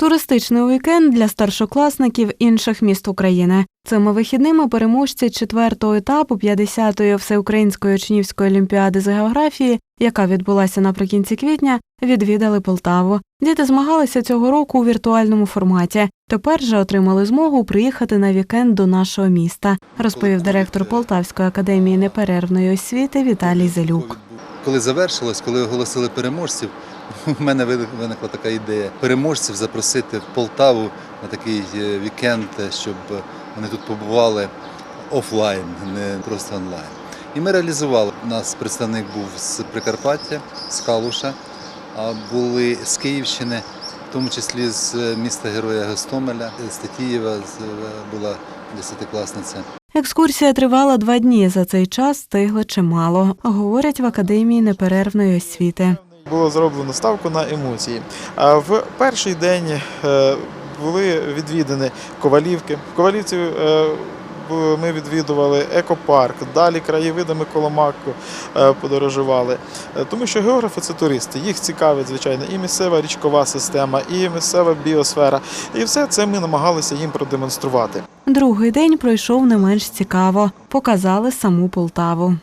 Туристичний уікенд для старшокласників інших міст України. Цими вихідними переможці четвертого етапу 50-ї всеукраїнської учнівської олімпіади з географії, яка відбулася наприкінці квітня, відвідали Полтаву. Діти змагалися цього року у віртуальному форматі. Тепер же отримали змогу приїхати на вікенд до нашого міста, розповів директор Полтавської академії неперервної освіти Віталій Зелюк. Коли завершилось, коли оголосили переможців, у мене виникла така ідея переможців запросити в Полтаву на такий е, вікенд, е, щоб вони тут побували офлайн, не просто онлайн. І ми реалізували. У нас представник був з Прикарпаття, з Калуша, а були з Київщини, в тому числі з е, міста Героя Гостомеля, з Тетіїва була десятикласниця. Екскурсія тривала два дні. За цей час встигли чимало, говорять в академії неперервної освіти. Було зроблено ставку на емоції. А в перший день е, були відвідані Ковалівки. В Ковалівці е, ми відвідували екопарк, далі краєвидами Коломаку е, подорожували. Тому що географи це туристи. Їх цікавить, звичайно, і місцева річкова система, і місцева біосфера. І все це ми намагалися їм продемонструвати. Другий день пройшов не менш цікаво. Показали саму Полтаву.